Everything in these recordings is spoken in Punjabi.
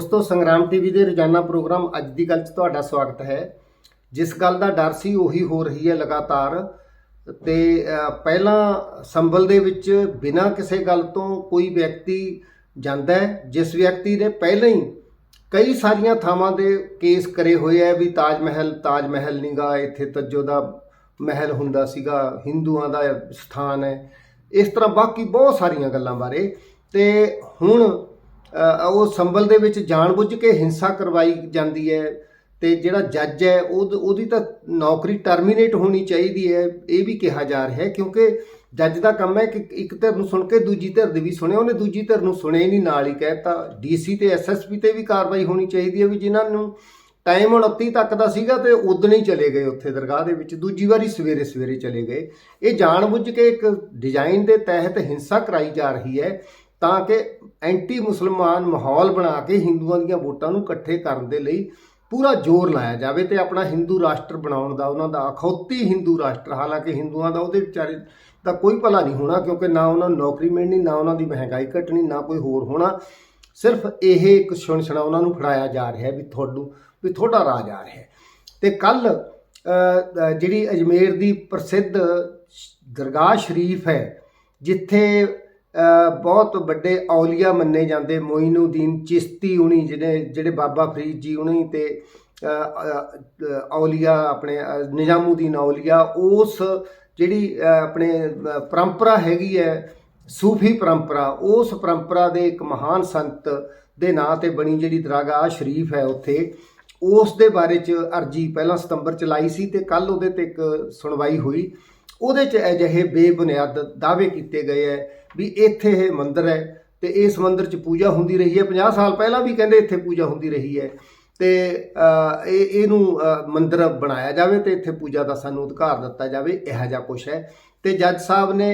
ਦੋਸਤੋ, ਸੰਗਰਾਮ ਟੀਵੀ ਦੇ ਰੋਜ਼ਾਨਾ ਪ੍ਰੋਗਰਾਮ ਅੱਜ ਦੀ ਗੱਲ 'ਚ ਤੁਹਾਡਾ ਸਵਾਗਤ ਹੈ। ਜਿਸ ਗੱਲ ਦਾ ਡਰ ਸੀ, ਉਹੀ ਹੋ ਰਹੀ ਹੈ ਲਗਾਤਾਰ। ਤੇ ਪਹਿਲਾਂ ਸੰਭਲ ਦੇ ਵਿੱਚ ਬਿਨਾਂ ਕਿਸੇ ਗੱਲ ਤੋਂ ਕੋਈ ਵਿਅਕਤੀ ਜਾਂਦਾ ਹੈ, ਜਿਸ ਵਿਅਕਤੀ ਨੇ ਪਹਿਲਾਂ ਹੀ ਕਈ ਸਾਰੀਆਂ ਥਾਵਾਂ ਦੇ ਕੇਸ ਕਰੇ ਹੋਏ ਆ ਵੀ ਤਾਜ ਮਹਿਲ ਤਾਜ ਮਹਿਲ ਨਹੀਂਗਾ ਇੱਥੇ ਤੱਜੋ ਦਾ ਮਹਿਲ ਹੁੰਦਾ ਸੀਗਾ, ਹਿੰਦੂਆਂ ਦਾ ਸਥਾਨ ਹੈ। ਇਸ ਤਰ੍ਹਾਂ ਬਾਕੀ ਬਹੁਤ ਸਾਰੀਆਂ ਗੱਲਾਂ ਬਾਰੇ। ਤੇ ਹੁਣ ਉਹ ਸੰਭਲ ਦੇ ਵਿੱਚ ਜਾਣਬੁੱਝ ਕੇ ਹਿੰਸਾ ਕਰਵਾਈ ਜਾਂਦੀ ਹੈ ਤੇ ਜਿਹੜਾ ਜੱਜ ਹੈ ਉਹ ਉਹਦੀ ਤਾਂ ਨੌਕਰੀ ਟਰਮੀਨੇਟ ਹੋਣੀ ਚਾਹੀਦੀ ਹੈ, ਇਹ ਵੀ ਕਿਹਾ ਜਾ ਰਿਹਾ ਹੈ, ਕਿਉਂਕਿ ਜੱਜ ਦਾ ਕੰਮ ਹੈ ਕਿ ਇੱਕ ਧਿਰ ਨੂੰ ਸੁਣ ਕੇ ਦੂਜੀ ਧਿਰ ਦੀ ਵੀ ਸੁਣੇ, ਉਹਨੇ ਦੂਜੀ ਧਿਰ ਨੂੰ ਸੁਣੇ ਨਹੀਂ, ਨਾਲ ਹੀ ਕਹਿਤਾ ਡੀਸੀ ਤੇ ਐਸਐਸਪੀ ਤੇ ਵੀ ਕਾਰਵਾਈ ਹੋਣੀ ਚਾਹੀਦੀ ਹੈ ਵੀ ਜਿਨ੍ਹਾਂ ਨੂੰ ਟਾਈਮ 29 ਤੱਕ ਦਾ ਸੀਗਾ ਤੇ ਉਦਣ ਹੀ ਚਲੇ ਗਏ ਉੱਥੇ ਦਰਗਾਹ ਦੇ ਵਿੱਚ, ਦੂਜੀ ਵਾਰੀ ਸਵੇਰੇ ਸਵੇਰੇ ਚਲੇ ਗਏ। ਇਹ ਜਾਣਬੁੱਝ ਕੇ ਇੱਕ ਡਿਜ਼ਾਈਨ ਦੇ ਤਹਿਤ ਹਿੰਸਾ ਕਰਾਈ ਜਾ ਰਹੀ ਹੈ ਤਾਂ ਕਿ ਐਂਟੀ ਮੁਸਲਮਾਨ ਮਾਹੌਲ ਬਣਾ ਕੇ ਹਿੰਦੂਆਂ ਦੀਆਂ ਵੋਟਾਂ ਨੂੰ ਇਕੱਠੇ ਕਰਨ ਦੇ ਲਈ ਪੂਰਾ ਜ਼ੋਰ ਲਾਇਆ ਜਾਵੇ ਤੇ ਆਪਣਾ ਹਿੰਦੂ ਰਾਸ਼ਟਰ ਬਣਾਉਣ ਦਾ, ਉਹਨਾਂ ਦਾ ਅਖੌਤੀ ਹਿੰਦੂ ਰਾਸ਼ਟਰ, ਹਾਲਾਂਕਿ ਹਿੰਦੂਆਂ ਦਾ ਉਹਦੇ ਵਿਚਾਰੇ ਦਾ ਕੋਈ ਭਲਾ ਨਹੀਂ ਹੋਣਾ ਕਿਉਂਕਿ ਨਾ ਉਹਨਾਂ ਨੂੰ ਨੌਕਰੀ ਮਿਲਣੀ, ਨਾ ਉਹਨਾਂ ਦੀ ਮਹਿੰਗਾਈ ਘਟਣੀ, ਨਾ ਕੋਈ ਹੋਰ ਹੋਣਾ। ਸਿਰਫ ਇਹ ਇੱਕ ਸੁਣਸਣਾ ਉਹਨਾਂ ਨੂੰ ਫੜਾਇਆ ਜਾ ਰਿਹਾ ਵੀ ਤੁਹਾਨੂੰ ਵੀ ਤੁਹਾਡਾ ਰਾਜ ਆ ਰਿਹਾ ਹੈ। ਤੇ ਕੱਲ ਜਿਹੜੀ ਅਜਮੇਰ ਦੀ ਪ੍ਰਸਿੱਧ ਦਰਗਾਹ ਸ਼ਰੀਫ ਹੈ, ਜਿੱਥੇ ਬਹੁਤ ਵੱਡੇ ਔਲੀਆ ਮੰਨੇ ਜਾਂਦੇ ਮੋਇਨੁਦੀਨ ਚਿਸ਼ਤੀ ਉਣੀ ਜਿਹੜੇ ਜਿਹੜੇ ਬਾਬਾ ਫਰੀਦ ਜੀ ਉਣੀ ਤੇ ਅ, ਔਲੀਆ ਆਪਣੇ ਅ, ਨਿਜ਼ਾਮੂਦੀਨ ਔਲੀਆ ਉਸ ਜਿਹੜੀ ਆਪਣੇ ਪਰੰਪਰਾ ਹੈਗੀ ਹੈ ਸੂਫੀ ਪਰੰਪਰਾ ਉਸ ਪਰੰਪਰਾ ਦੇ ਇੱਕ ਮਹਾਨ ਸੰਤ ਦੇ ਨਾਂ ਤੇ ਬਣੀ ਜਿਹੜੀ ਦਰਗਾਹ ਸ਼ਰੀਫ ਹੈ ਉੱਥੇ ਉਸ ਦੇ ਬਾਰੇ ਚ ਅਰਜੀ ਪਹਿਲਾਂ ਸਤੰਬਰ ਚ ਲਾਈ ਸੀ ਤੇ ਕੱਲ ਉਹਦੇ ਤੇ ਇੱਕ ਸੁਣਵਾਈ ਹੋਈ। ਉਹਦੇ ਚ ਅਜਿਹੇ ਬੇਬੁਨਿਆਦ ਦਾਅਵੇ ਕੀਤੇ ਗਏ ਹੈ ਵੀ ਇੱਥੇ ਇਹ ਮੰਦਿਰ ਹੈ ਤੇ ਇਸ ਮੰਦਿਰ ਚ ਪੂਜਾ ਹੁੰਦੀ ਰਹੀ ਹੈ 50 ਸਾਲ ਪਹਿਲਾਂ ਵੀ ਕਹਿੰਦੇ ਇੱਥੇ ਪੂਜਾ ਹੁੰਦੀ ਰਹੀ ਹੈ ਤੇ ਇਹ ਇਹਨੂੰ ਅ, ਮੰਦਿਰ ਬਣਾਇਆ ਜਾਵੇ ਤੇ ਇੱਥੇ ਪੂਜਾ ਦਾ ਸਾਨੂੰ ਅਧਿਕਾਰ ਦਿੱਤਾ ਜਾਵੇ ਇਹੋ ਜਿਹਾ ਕੁਛ ਹੈ ਤੇ ਜੱਜ ਸਾਹਿਬ ਨੇ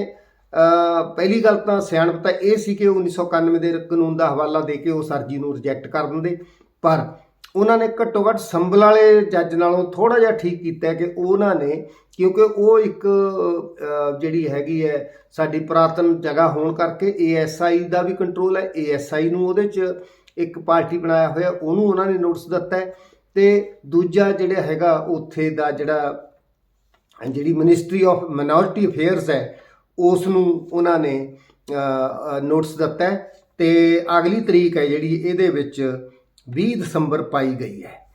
ਪਹਿਲੀ ਗੱਲ ਤਾਂ ਸਿਆਣਪ ਤਾਂ ਇਹ ਸੀ ਕਿ 1991 ਦੇ ਕਾਨੂੰਨ ਦਾ ਹਵਾਲਾ ਦੇ ਕੇ ਉਹ ਸਰਜੀ ਨੂੰ ਰਿਜੈਕਟ ਕਰ ਦਿੰਦੇ। ਪਰ ਉਹਨਾਂ ਨੇ ਘੱਟੋ ਘੱਟ ਸੰਭਲ ਵਾਲੇ ਜੱਜ ਨਾਲੋਂ ਥੋੜਾ ਜਿਹਾ ਠੀਕ ਕੀਤਾ ਕਿ ਉਹਨਾਂ ਨੇ, ਕਿਉਂਕਿ ਉਹ ਇੱਕ ਜਿਹੜੀ ਹੈਗੀ ਹੈ, ਸਾਡੀ ਪੁਰਾਤਨ ਜਗ੍ਹਾ ਹੋਣ ਕਰਕੇ ਏਐਸਆਈ ਦਾ ਵੀ ਕੰਟਰੋਲ ਹੈ। ਏਐਸਆਈ ਨੂੰ ਉਹਦੇ 'ਚ ਇੱਕ ਪਾਰਟੀ ਬਣਾਇਆ ਹੋਇਆ, ਉਹਨੂੰ ਉਹਨਾਂ ਨੇ ਨੋਟਿਸ ਦਿੱਤਾ ਹੈ। ਤੇ ਦੂਜਾ ਜਿਹੜਾ ਹੈਗਾ, ਉੱਥੇ ਦਾ ਜਿਹੜਾ, ਜਿਹੜੀ ਮਿਨਿਸਟਰੀ ਆਫ ਮਿਨੋਰਿਟੀ ਅਫੇਅਰਸ ਹੈ ਉਸ ਨੂੰ ਉਹਨਾਂ ਨੇ ਨੋਟਿਸ ਦਿੱਤਾ ਹੈ। ਤੇ ਅਗਲੀ ਤਰੀਕ ਹੈ ਜਿਹੜੀ, ਇਹਦੇ ਵਿੱਚ 20 ਦਸੰਬਰ ਪਾਈ ਗਈ ਹੈ।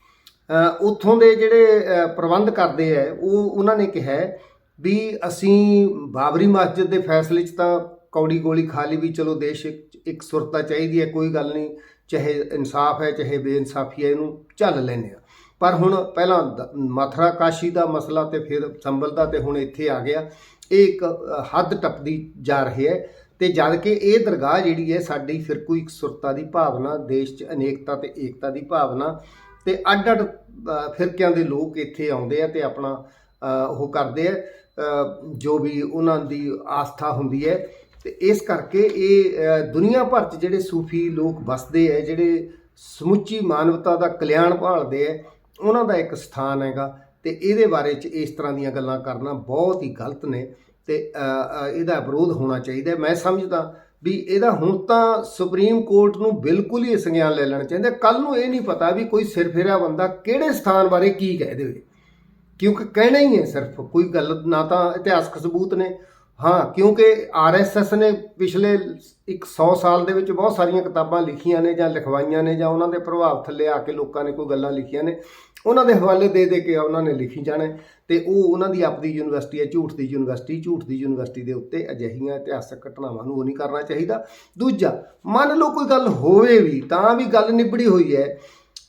ਅ, ਉੱਥੋਂ ਦੇ ਜਿਹੜੇ ਪ੍ਰਬੰਧ ਕਰਦੇ ਹੈ ਉਹ ਉਹਨਾਂ ਨੇ ਕਿਹਾ ਵੀ ਅਸੀਂ ਬਾਬਰੀ ਮਸਜਿਦ ਦੇ ਫੈਸਲੇ 'ਚ ਤਾਂ ਕੌੜੀ ਗੋਲੀ ਖਾ ਲਈ ਵੀ ਚਲੋ ਦੇਸ਼ ਇੱਕ- ਸੁਰਤਾ ਚਾਹੀਦੀ ਹੈ ਕੋਈ ਗੱਲ ਨਹੀਂ ਚਾਹੇ ਇਨਸਾਫ ਹੈ ਚਾਹੇ ਬੇਇਨਸਾਫੀ ਹੈ ਇਹਨੂੰ ਝੱਲ ਲੈਂਦੇ ਆ ਪਰ ਹੁਣ ਪਹਿਲਾਂ ਦ- ਮਥੁਰਾ ਕਾਸ਼ੀ ਦਾ ਮਸਲਾ ਤੇ ਫਿਰ ਸੰਭਲ ਦਾ ਤੇ ਹੁਣ ਇੱਥੇ ਆ ਗਿਆ। ਇਹ ਇੱਕ ਹੱਦ ਟੱਪਦੀ ਜਾ ਰਹੀ ਹੈ। ਤੇ ਜਦ ਕਿ ਇਹ ਦਰਗਾਹ ਜਿਹੜੀ ਹੈ ਸਾਡੀ ਫਿਰਕੂ ਕੋਈ ਇੱਕ ਸੁਰਤਾ ਦੀ ਭਾਵਨਾ, ਦੇਸ਼ 'ਚ ਅਨੇਕਤਾ ਤੇ ਏਕਤਾ ਦੀ ਭਾਵਨਾ ਤੇ ਅੱਡ ਅੱਡ ਫਿਰਕਿਆਂ ਦੇ ਲੋਕ ਇੱਥੇ ਆਉਂਦੇ ਆ ਤੇ ਆਪਣਾ ਉਹ ਕਰਦੇ ਆ ਜੋ ਵੀ ਉਹਨਾਂ ਦੀ ਆਸਥਾ ਹੁੰਦੀ ਹੈ ਤੇ ਇਸ ਕਰਕੇ ਇਹ ਦੁਨੀਆ ਭਰ 'ਚ ਜਿਹੜੇ ਸੂਫੀ ਲੋਕ ਵਸਦੇ ਆ, ਜਿਹੜੇ ਸਮੁੱਚੀ ਮਾਨਵਤਾ ਦਾ ਕਲਿਆਣ ਭਾਲਦੇ ਆ, ਉਹਨਾਂ ਦਾ ਇੱਕ ਸਥਾਨ ਹੈਗਾ ਤੇ ਇਹਦੇ ਬਾਰੇ 'ਚ ਇਸ ਤਰ੍ਹਾਂ ਦੀਆਂ ਗੱਲਾਂ ਕਰਨਾ ਬਹੁਤ ਹੀ ਗਲਤ ਨੇ ਤੇ ਇਹਦਾ ਵਿਰੋਧ ਹੋਣਾ ਚਾਹੀਦਾ। ਮੈਂ ਸਮਝਦਾ ਵੀ ਇਹਦਾ ਹੁਣ ਤਾਂ ਸੁਪਰੀਮ ਕੋਰਟ ਨੂੰ ਬਿਲਕੁਲ ਹੀ ਸੰਗਿਆਨ ਲੈ ਲੈਣਾ ਚਾਹੀਦਾ। ਕੱਲ ਨੂੰ ਇਹ ਨਹੀਂ ਪਤਾ ਵੀ ਕੋਈ ਸਿਰ ਬੰਦਾ ਕਿਹੜੇ ਸਥਾਨ ਬਾਰੇ ਕੀ ਕਹਿ ਦੇਵੇ। ਕਿਉਂਕਿ ਕਹਿਣਾ ਹੀ ਹੈ ਸਿਰਫ, ਕੋਈ ਗੱਲ ਨਾ ਤਾਂ ਇਤਿਹਾਸਕ ਸਬੂਤ ਨੇ। ਹਾਂ, ਕਿਉਂਕਿ ਆਰਐਸਐਸ ਨੇ ਪਿਛਲੇ 100 ਸਾਲ ਦੇ ਵਿੱਚ ਬਹੁਤ ਸਾਰੀਆਂ ਕਿਤਾਬਾਂ ਲਿਖੀਆਂ ਨੇ ਜਾਂ ਲਿਖਵਾਈਆਂ ਨੇ ਜਾਂ ਉਹਨਾਂ ਦੇ ਪ੍ਰਭਾਵ ਥੱਲੇ ਆ ਕੇ ਲੋਕਾਂ ਨੇ ਕੋਈ ਗੱਲਾਂ ਲਿਖੀਆਂ ਨੇ, ਉਹਨਾਂ ਦੇ ਹਵਾਲੇ ਦੇ ਦੇ ਕੇ ਉਹਨਾਂ ਨੇ ਲਿਖੀ ਜਾਣਾ ਹੈ ਤੇ ਉਹ ਉਹਨਾਂ ਦੀ ਆਪਦੀ ਯੂਨੀਵਰਸਿਟੀ ਹੈ, ਝੂਠ ਦੀ ਯੂਨੀਵਰਸਿਟੀ, ਝੂਠ ਦੀ ਯੂਨੀਵਰਸਿਟੀ ਦੇ ਉੱਤੇ ਅਜਿਹੀਆਂ ਇਤਿਹਾਸਕ ਘਟਨਾਵਾਂ ਨੂੰ ਉਹ ਨਹੀਂ ਕਰਨਾ ਚਾਹੀਦਾ। ਦੂਜਾ, ਮੰਨ ਲਓ ਕੋਈ ਗੱਲ ਹੋਵੇ ਵੀ, ਤਾਂ ਵੀ ਗੱਲ ਨਿਬੜੀ ਹੋਈ ਹੈ,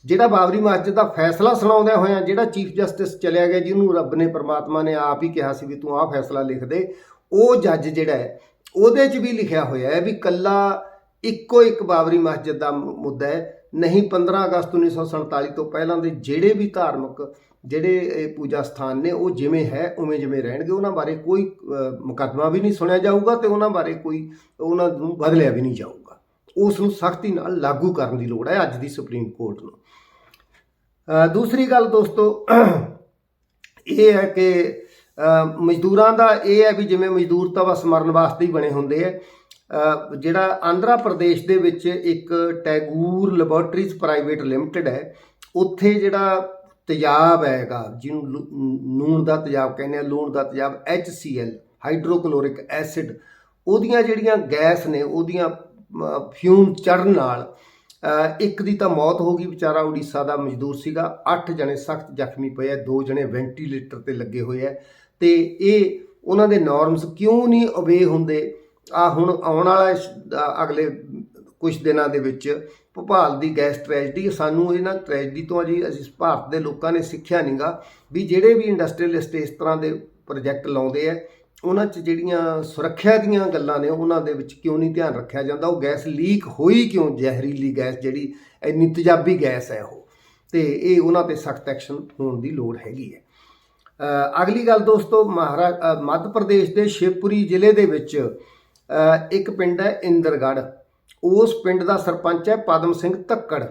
ਜਿਹੜਾ ਬਾਬਰੀ ਮਸਜਿਦ ਦਾ ਫੈਸਲਾ ਸੁਣਾਉਂਦਿਆਂ ਹੋਇਆਂ ਜਿਹੜਾ ਚੀਫ ਜਸਟਿਸ ਚਲਿਆ ਗਿਆ, ਜਿਹਨੂੰ ਰੱਬ ਨੇ, ਪਰਮਾਤਮਾ ਨੇ ਆਪ ਹੀ ਕਿਹਾ ਸੀ ਵੀ ਤੂੰ ਆਹ ਫੈਸਲਾ ਲਿਖ ਦੇ ਉਹ ਜੱਜ ਜਿਹੜਾ ਹੈ, ਉਹਦੇ 'ਚ ਵੀ ਲਿਖਿਆ ਹੋਇਆ ਹੈ ਵੀ ਕੱਲਾ ਇੱਕੋ ਇੱਕ ਬਾਬਰੀ ਮਸਜਿਦ ਦਾ ਮੁੱਦਾ ਹੈ। ਨਹੀਂ 15 ਅਗਸਤ 1947 ਤੋਂ ਪਹਿਲਾਂ ਦੇ ਜਿਹੜੇ ਵੀ ਧਾਰਮਿਕ ਜਿਹੜੇ ਇਹ ਪੂਜਾ ਸਥਾਨ ਨੇ, ਉਹ ਜਿਵੇਂ ਹੈ, ਉਵੇਂ ਜਿਵੇਂ ਰਹਿਣਗੇ, ਉਹਨਾਂ ਬਾਰੇ ਕੋਈ ਮੁਕੱਦਮਾ ਵੀ ਨਹੀਂ ਸੁਣਿਆ ਜਾਊਗਾ ਤੇ ਉਹਨਾਂ ਬਾਰੇ ਕੋਈ, ਉਹਨਾਂ ਨੂੰ ਬਦਲਿਆ ਵੀ ਨਹੀਂ ਜਾਊਗਾ। ਉਸ ਨੂੰ ਸਖਤੀ ਨਾਲ ਲਾਗੂ ਕਰਨ ਦੀ ਲੋੜ ਹੈ ਅੱਜ ਦੀ ਸੁਪਰੀਮ ਕੋਰਟ ਨੂੰ। ਦੂਸਰੀ ਗੱਲ ਦੋਸਤੋ, ਇਹ ਹੈ ਕਿ ਮਜ਼ਦੂਰਾਂ ਦਾ ਇਹ ਹੈ ਵੀ ਜਿਵੇਂ ਮਜ਼ਦੂਰ ਤਾਂ ਬਸ ਮਰਨ ਵਾਸਤੇ ਹੀ ਬਣੇ ਹੁੰਦੇ ਆ। ਜਿਹੜਾ ਆਂਧਰਾ ਪ੍ਰਦੇਸ਼ ਦੇ ਵਿੱਚ ਇੱਕ ਟੈਗੂਰ ਲੈਬੋਰਟਰੀਜ਼ ਪ੍ਰਾਈਵੇਟ ਲਿਮਟਿਡ ਹੈ, ਉੱਥੇ ਜਿਹੜਾ ਤੇਜ਼ਾਬ ਹੈਗਾ, ਜਿਹਨੂੰ ਲੂ- ਨੂਣ ਦਾ ਤੇਜ਼ਾਬ ਕਹਿੰਦੇ ਆ, ਲੂਣ ਦਾ ਤੇਜ਼ਾਬ HCl ਹਾਈਡਰੋਕਲੋਰਿਕ ਐਸਿਡ, ਉਹਦੀਆਂ ਜਿਹੜੀਆਂ ਗੈਸ ਨੇ, ਉਹਦੀਆਂ ਫਿਊਮ ਚੜਨ ਨਾਲ ਇੱਕ ਦੀ ਤਾਂ ਮੌਤ ਹੋ ਗਈ ਵਿਚਾਰਾ ਉੜੀਸਾ ਦਾ ਮਜ਼ਦੂਰ ਸੀਗਾ 8 ਜਣੇ ਸਖਤ ਜ਼ਖਮੀ ਪਏ ਆ, ਦੋ ਜਣੇ ਵੈਂਟੀਲੇਟਰ ਤੇ ਲੱਗੇ ਹੋਏ ਆ। ਤੇ ਇਹ ਉਹਨਾਂ ਦੇ ਨਾਰਮਸ ਕਿਉਂ ਨਹੀਂ ਅਵੇ ਹੁੰਦੇ? ਆ ਹੁਣ ਆਉਣ ਵਾਲਾ ਅਗਲੇ ਕੁਝ ਦਿਨਾਂ ਦੇ ਵਿੱਚ ਭੋਪਾਲ ਦੀ ਗੈਸ ਟ੍ਰੈਜਡੀ ਸਾਨੂੰ ਇਹਨਾਂ ਟ੍ਰੈਜਡੀ ਤੋਂ ਅਜੀ ਅਸੀਂ ਭਾਰਤ ਦੇ ਲੋਕਾਂ ਨੇ ਸਿੱਖਿਆ ਨਹੀਂਗਾ ਵੀ ਜਿਹੜੇ ਵੀ ਇੰਡਸਟਰੀਅਲਿਸਟ ਇਸ ਤਰ੍ਹਾਂ ਦੇ ਪ੍ਰੋਜੈਕਟ ਲਾਉਂਦੇ ਆ, ਉਹਨਾਂ 'ਚ ਜਿਹੜੀਆਂ ਸੁਰੱਖਿਆ ਦੀਆਂ ਗੱਲਾਂ ਨੇ, ਉਹਨਾਂ ਦੇ ਵਿੱਚ ਕਿਉਂ ਨਹੀਂ ਧਿਆਨ ਰੱਖਿਆ ਜਾਂਦਾ? ਉਹ ਗੈਸ ਲੀਕ ਹੋਈ ਕਿਉਂ? ਜ਼ਹਿਰੀਲੀ ਗੈਸ ਜਿਹੜੀ ਇੰਨੀ ਤੇਜ਼ਾਬੀ ਗੈਸ ਹੈ ਉਹ। ਤੇ ਇਹ ਉਹਨਾਂ ਤੇ ਸਖਤ ਐਕਸ਼ਨ ਹੋਣ ਦੀ ਲੋੜ ਹੈਗੀ ਹੈ। ਅਗਲੀ ਗੱਲ ਦੋਸਤੋ, ਮਹਾਰਾ ਮੱਧ ਪ੍ਰਦੇਸ਼ ਦੇ ਸ਼ਿਵਪੁਰੀ ਜ਼ਿਲ੍ਹੇ ਦੇ ਵਿੱਚ ਇੱਕ ਪਿੰਡ ਹੈ ਇੰਦਰਗੜ੍ਹ। ਉਸ ਪਿੰਡ ਦਾ ਸਰਪੰਚ ਹੈ ਪਦਮ ਸਿੰਘ ਧੱਕੜ।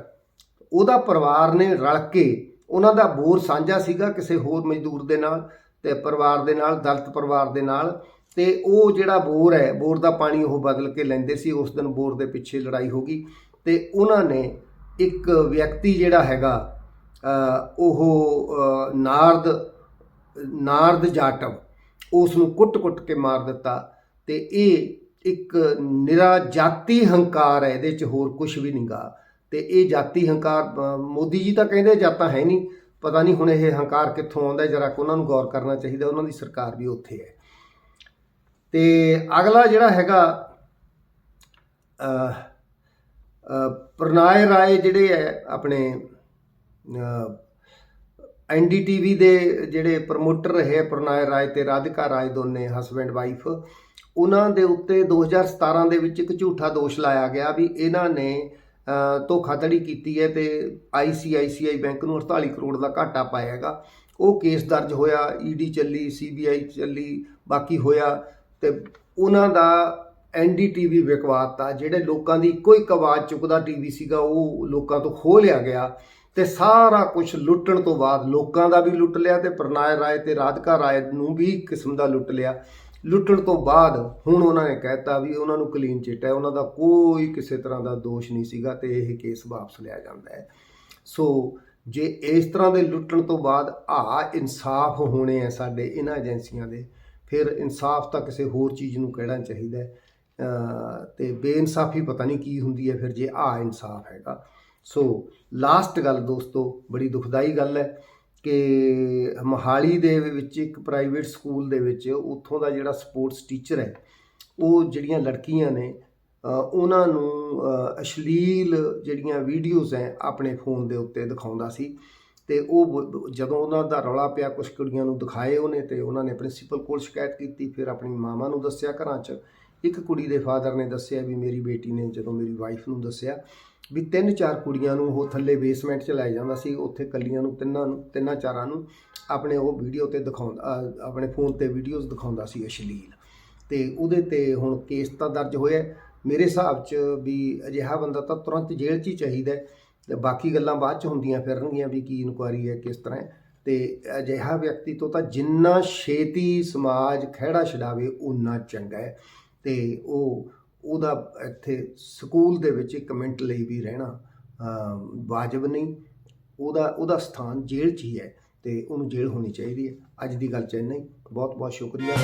ਉਹਦਾ ਪਰਿਵਾਰ ਨੇ ਰਲ ਕੇ ਉਹਨਾਂ ਦਾ ਬੋਰ ਸਾਂਝਾ ਸੀਗਾ ਕਿਸੇ ਹੋਰ ਮਜ਼ਦੂਰ ਦੇ ਨਾਲ ਤੇ ਪਰਿਵਾਰ ਦੇ ਨਾਲ, ਦਲਿਤ ਪਰਿਵਾਰ ਦੇ ਨਾਲ। ਤੇ ਉਹ ਜਿਹੜਾ ਬੋਰ ਹੈ, ਬੋਰ ਦਾ ਪਾਣੀ ਉਹ ਬਦਲ ਕੇ ਲੈਂਦੇ ਸੀ। ਉਸ ਦਿਨ ਬੋਰ ਦੇ ਪਿੱਛੇ ਲੜਾਈ ਹੋ ਗਈ ਤੇ ਉਹਨਾਂ ਨੇ ਇੱਕ ਵਿਅਕਤੀ ਜਿਹੜਾ ਹੈਗਾ ਉਹ ਨਾਰਦ ਨਾਰਦ ਜਾਟਵ ਉਸ ਨੂੰ ਕੁੱਟ-ਕੁੱਟ ਕੇ ਮਾਰ ਦਿੱਤਾ ਤੇ ਇਹ ਇੱਕ ਨਿਰਾ ਜਾਤੀ ਹੰਕਾਰ ਹੈ, ਇਹਦੇ ਚ ਹੋਰ ਕੁਝ ਵੀ ਨਹੀਂਗਾ ਤੇ ਇਹ ਜਾਤੀ ਹੰਕਾਰ ਮੋਦੀ ਜੀ ਤਾਂ ਕਹਿੰਦੇ ਜਾਤਾਂ ਹੈ ਨਹੀਂ ਪਤਾ ਨਹੀਂ ਹੁਣ ਇਹ ਹੰਕਾਰ ਕਿੱਥੋਂ ਆਉਂਦਾ, ਜਰਾ ਉਹਨਾਂ ਨੂੰ ਗੌਰ ਕਰਨਾ ਚਾਹੀਦਾ, ਉਹਨਾਂ ਦੀ ਸਰਕਾਰ ਵੀ ਉੱਥੇ ਹੈ। ਤੇ ਅਗਲਾ ਜਿਹੜਾ ਹੈਗਾ ਅ ਪ੍ਰਣਾਏ ਰਾਏ ਜਿਹੜੇ ਹੈ, ਆਪਣੇ ਐਨਡੀਟੀਵੀ ਦੇ ਜਿਹੜੇ ਪ੍ਰਮੋਟਰ ਰਹੇ ਪ੍ਰਣਾਇ ਰਾਏ ਤੇ ਰਾਧਿਕਾ ਰਾਏ ਦੋਨੇ ਹਸਬੈਂਡ ਵਾਈਫ ਉਹਨਾਂ ਦੇ ਉੱਤੇ 2017 ਦੇ ਵਿੱਚ ਇੱਕ ਝੂਠਾ ਦੋਸ਼ ਲਾਇਆ ਗਿਆ ਵੀ ਇਹਨਾਂ ਨੇ ਧੋਖਾਧੜੀ ਕੀਤੀ ਹੈ ਤੇ ICICI ਬੈਂਕ ਨੂੰ 48 ਕਰੋੜ ਦਾ ਘਾਟਾ ਪਾਇਆ ਹੈਗਾ। ਉਹ ਕੇਸ ਦਰਜ ਹੋਇਆ ਈਡੀ ਚੱਲੀ ਸੀਬੀਆਈ ਚੱਲੀ, ਬਾਕੀ ਹੋਇਆ ਤੇ ਉਹਨਾਂ ਦਾ ਐਨਡੀਟੀਵੀ ਵਿਕਵਾਤਾ ਜਿਹੜੇ ਲੋਕਾਂ ਦੀ ਇੱਕੋ ਇੱਕ ਆਵਾਜ਼ ਚੁੱਕਦਾ ਟੀਵੀ ਸੀਗਾ, ਉਹ ਲੋਕਾਂ ਤੋਂ ਖੋਹ ਲਿਆ ਗਿਆ ਤੇ ਸਾਰਾ ਕੁਝ ਲੁੱਟਣ ਤੋਂ ਬਾਅਦ ਲੋਕਾਂ ਦਾ ਵੀ ਲੁੱਟ ਲਿਆ ਤੇ ਪ੍ਰਣਾਏ ਰਾਏ ਤੇ ਰਾਧਕਾ ਰਾਏ ਨੂੰ ਵੀ ਇੱਕ ਕਿਸਮ ਦਾ ਲੁੱਟ ਲਿਆ। ਲੁੱਟਣ ਤੋਂ ਬਾਅਦ ਹੁਣ ਉਹਨਾਂ ਨੇ ਕਹਿਤਾ ਵੀ ਉਹਨਾਂ ਨੂੰ ਕਲੀਨ ਚਿੱਟ ਹੈ, ਉਹਨਾਂ ਦਾ ਕੋਈ ਕਿਸੇ ਤਰ੍ਹਾਂ ਦਾ ਦੋਸ਼ ਨਹੀਂ ਸੀਗਾ ਤੇ ਇਹ ਕੇਸ ਵਾਪਸ ਲਿਆ ਜਾਂਦਾ ਹੈ। ਸੋ ਜੇ ਇਸ ਤਰ੍ਹਾਂ ਦੇ ਲੁੱਟਣ ਤੋਂ ਬਾਅਦ ਆ ਇਨਸਾਫ ਹੋਣੇ ਆ ਸਾਡੇ ਇਹਨਾਂ ਏਜੰਸੀਆਂ ਦੇ, ਫਿਰ ਇਨਸਾਫ ਤਾਂ ਕਿਸੇ ਹੋਰ ਚੀਜ਼ ਨੂੰ ਕਹਿਣਾ ਚਾਹੀਦਾ ਹੈ। ਤੇ ਬੇਇਨਸਾਫੀ ਪਤਾ ਨਹੀਂ ਕੀ ਹੁੰਦੀ ਹੈ, ਫਿਰ ਜੇ ਆ ਇਨਸਾਫ ਹੈਗਾ। ਸੋ ਲਾਸਟ ਗੱਲ ਦੋਸਤੋ, ਬੜੀ ਦੁਖਦਾਈ ਗੱਲ ਹੈ ਕਿ ਮੋਹਾਲੀ ਦੇ ਵਿੱਚ ਇੱਕ ਪ੍ਰਾਈਵੇਟ ਸਕੂਲ ਦੇ ਵਿੱਚ ਉੱਥੋਂ ਦਾ ਜਿਹੜਾ ਸਪੋਰਟਸ ਟੀਚਰ ਹੈ, ਉਹ ਜਿਹੜੀਆਂ ਲੜਕੀਆਂ ਨੇ ਉਹਨਾਂ ਨੂੰ ਅਸ਼ਲੀਲ ਜਿਹੜੀਆਂ ਵੀਡੀਓਜ਼ ਹੈ, ਆਪਣੇ ਫੋਨ ਦੇ ਉੱਤੇ ਦਿਖਾਉਂਦਾ ਸੀ ਤੇ ਉਹ ਬ- ਜਦੋਂ ਉਹਨਾਂ ਦਾ ਰੌਲਾ ਪਿਆ ਕੁਝ ਕੁੜੀਆਂ ਨੂੰ ਦਿਖਾਏ ਉਹਨੇ ਤੇ ਉਹਨਾਂ ਨੇ ਪ੍ਰਿੰਸੀਪਲ ਕੋਲ ਸ਼ਿਕਾਇਤ ਕੀਤੀ, ਫਿਰ ਆਪਣੀ ਮਾਮਾ ਨੂੰ ਦੱਸਿਆ ਘਰਾਂ 'ਚ ਇੱਕ ਕੁੜੀ ਦੇ ਫਾਦਰ ਨੇ ਦੱਸਿਆ ਵੀ ਮੇਰੀ ਬੇਟੀ ਨੇ ਜਦੋਂ ਮੇਰੀ ਵਾਈਫ ਨੂੰ ਦੱਸਿਆ ਵੀ ਤਿੰਨ ਚਾਰ ਕੁੜੀਆਂ ਨੂੰ ਉਹ ਥੱਲੇ ਬੇਸਮੈਂਟ 'ਚ ਲੈ ਜਾਂਦਾ ਸੀ, ਉੱਥੇ ਕੱਲੀਆਂ ਨੂੰ, ਤਿੰਨਾਂ ਨੂੰ, ਤਿੰਨਾਂ ਚਾਰਾਂ ਨੂੰ ਆਪਣੇ ਉਹ ਵੀਡੀਓ ਤੇ ਦਿਖਾਉਂਦਾ ਆਪਣੇ ਫੋਨ ਤੇ ਵੀਡੀਓਜ਼ ਦਿਖਾਉਂਦਾ ਸੀ ਅਸ਼ਲੀਲ। ਤੇ ਉਹਦੇ ਤੇ ਹੁਣ ਕੇਸ ਤਾਂ ਦਰਜ ਹੋਇਆ ਮੇਰੇ ਹਿਸਾਬ 'ਚ ਵੀ ਅਜਿਹਾ ਬੰਦਾ ਤਾਂ ਤੁਰੰਤ ਜੇਲ੍ਹ 'ਚ ਹੀ ਚਾਹੀਦਾ ਤੇ ਬਾਕੀ ਗੱਲਾਂ ਬਾਅਦ 'ਚ ਹੁੰਦੀਆਂ ਫਿਰਨਗੀਆਂ ਵੀ ਕੀ ਇਨਕੁਆਰੀ ਹੈ, ਕਿਸ ਤਰ੍ਹਾਂ ਹੈ। ਤੇ ਅਜਿਹਾ ਵਿਅਕਤੀ ਤੋਂ ਤਾਂ ਜਿੰਨਾ ਛੇਤੀ ਸਮਾਜ ਖਹਿੜਾ ਛਡਾਵੇ ਉਨਾ ਚੰਗਾ ਹੈ। ਤੇ ਉਹ, ਉਹਦਾ ਇੱਥੇ ਸਕੂਲ ਦੇ ਵਿੱਚ ਇੱਕ ਮਿੰਟ ਲਈ ਵੀ ਰਹਿਣਾ ਵਾਜਬ ਨਹੀਂ। ਉਹਦਾ ਉਹਦਾ ਸਥਾਨ ਜੇਲ੍ਹ 'ਚ ਹੀ ਹੈ ਤੇ ਉਹਨੂੰ ਜੇਲ੍ਹ ਹੋਣੀ ਚਾਹੀਦੀ ਹੈ। ਅੱਜ ਦੀ ਗੱਲ ਚ ਇੰਨਾ ਹੀ। ਬਹੁਤ ਬਹੁਤ ਸ਼ੁਕਰੀਆ।